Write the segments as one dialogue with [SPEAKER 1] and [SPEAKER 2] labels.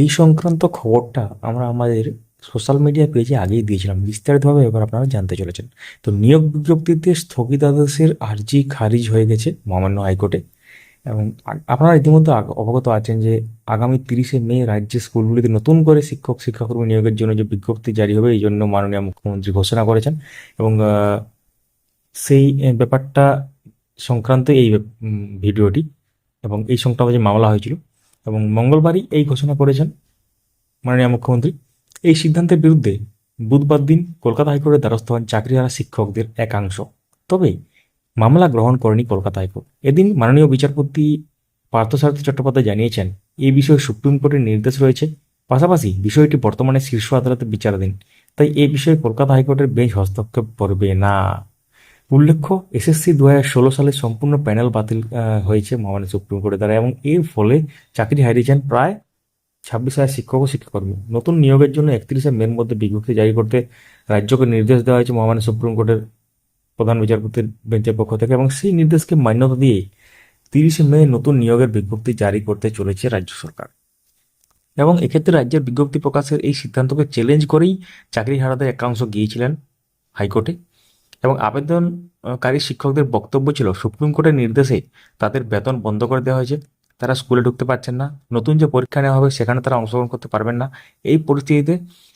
[SPEAKER 1] এই সংক্রান্ত খবরটা আমরা আমাদের সোশ্যাল মিডিয়া পেজে আগেই দিয়েছিলাম। বিস্তারিতভাবে এবার আপনারা জানতে চলেছেন। তো নিয়োগ বিজ্ঞপ্তিতে স্থগিতাদেশের আর্জি খারিজ হয়ে গেছে মহামান্য হাইকোর্টে এবং আপনারা ইতিমধ্যে অবগত আছেন যে আগামী তিরিশে মে রাজ্যের স্কুলগুলিতে নতুন করে শিক্ষক, শিক্ষাকর্মী নিয়োগের জন্য যে বিজ্ঞপ্তি জারি হবে, এই জন্য মাননীয় মুখ্যমন্ত্রী ঘোষণা করেছেন এবং সেই ব্যাপারটা সংক্রান্ত এই ভিডিওটি এবং এই সংক্রান্ত যে মামলা হয়েছিল এবং মঙ্গলবারই এই ঘোষণা করেছেন মাননীয় মুখ্যমন্ত্রী। এই সিদ্ধান্তের বিরুদ্ধে বুধবার দিন কলকাতা হাইকোর্টের দ্বারস্থ হন চাকরিহারা শিক্ষকদের একাংশ। তবে মামলা গ্রহণ করেনি কলকাতা হাইকোর্ট। এদিন মাননীয় বিচারপতি পার্থসারথী চট্টোপাধ্যায় জানিয়েছেন এই বিষয়ে সুপ্রিম কোর্টের নির্দেশ রয়েছে। পাশাপাশি বিষয়টি বর্তমানে শীর্ষ আদালতে বিচারাধীন, তাই এই বিষয়ে কলকাতা হাইকোর্টের বেঞ্চ হস্তক্ষেপ করবে না। উল্লেখ্য এসএসসি দু হাজার ষোলো সালে সম্পূর্ণ প্যানেল বাতিল হয়েছে মহামান্য সুপ্রিম কোর্টের দ্বারা এবং এর ফলে চাকরি হারিয়েছেন প্রায় ছাব্বিশ হাজার শিক্ষক ও শিক্ষাকর্মী। নতুন নিয়োগের জন্য একত্রিশে মের মধ্যে বিজ্ঞপ্তি জারি করতে রাজ্যকে নির্দেশ দেওয়া হয়েছে মহামান্য সুপ্রিম কোর্টের প্রধান বিচারপতির বেঞ্চের পক্ষ থেকে এবং সেই নির্দেশকে মান্যতা দিয়ে তিরিশে মে নতুন নিয়োগের বিজ্ঞপ্তি জারি করতে চলেছে রাজ্য সরকার। এবং এক্ষেত্রে রাজ্যের বিজ্ঞপ্তি প্রকাশের এই সিদ্ধান্তকে চ্যালেঞ্জ করেই চাকরিহারাদের একাংশ গিয়েছিলেন হাইকোর্টে। এবং আবেদনকারী শিক্ষকদের বক্তব্য ছিল, সুপ্রিম কোর্টের নির্দেশে তাদের বেতন বন্ধ করে দেওয়া হয়েছে। তারা স্কুলে ঢুকতে পারছেন না। নতুন যে পরীক্ষা নেওয়া হবে, সেখানে তারা অংশগ্রহণ করতে পারবেন না। এই পরিস্থিতিতে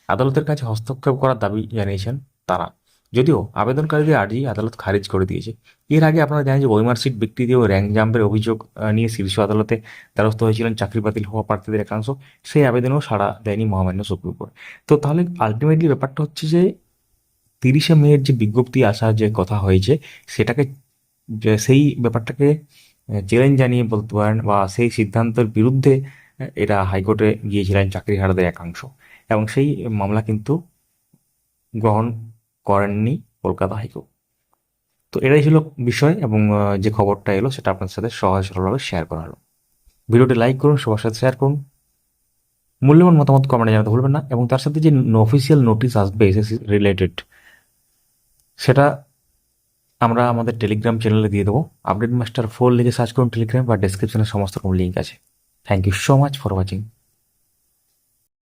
[SPEAKER 1] আদালতের কাছে হস্তক্ষেপ করার দাবি জানিয়েছেন তারা। যদিও আবেদনকারীদের আর্জি আদালত খারিজ করে দিয়েছে। এর আগে আপনারা জানেন যে ওয়েমার সিট বিক্রি ও র্যাঙ্ক জাম্পের অভিযোগ নিয়ে শীর্ষ আদালতে দ্বারস্থ হয়েছিলেন চাকরি বাতিল হওয়া প্রার্থীদের একাংশ। সেই আবেদনেও সাড়া দেয়নি মহামান্য সুপ্রিম কোর্ট। তো তাহলে আলটিমেটলি ব্যাপারটা হচ্ছে যে তিরিশে মেয়ের যে বিজ্ঞপ্তি আসার যে কথা হয়েছে, সেটাকে সেই ব্যাপারটাকে চ্যালেঞ্জ জানিয়ে বলতে পারেন বা সেই সিদ্ধান্তের বিরুদ্ধে এরা হাইকোর্টে গিয়েছিলেন চাকরিহারাদের একাংশ। এবং সেই মামলা কিন্তু গ্রহণ করেননি কলকাতা হাইকোর্ট। তো এটাই ছিল বিষয় এবং যে খবরটা এলো সেটা আপনার সাথে সহজ সরলভাবে শেয়ার করা হলো। ভিডিওটি লাইক করুন, সবার সাথে শেয়ার করুন। মূল্যবান মতামত কমেন্টে জানাতে ভুলবেন না এবং তার সাথে যে অফিসিয়াল নোটিশ আসবে এসএসসি রিলেটেড সেটা আমরা আমাদের টেলিগ্রাম চ্যানেলে দিয়ে দেবো। আপডেট মাস্টার ফোর লিখে সার্চ করুন টেলিগ্রাম বা ডেসক্রিপশনে সমস্ত রকম লিঙ্ক আছে। Thank you so much for watching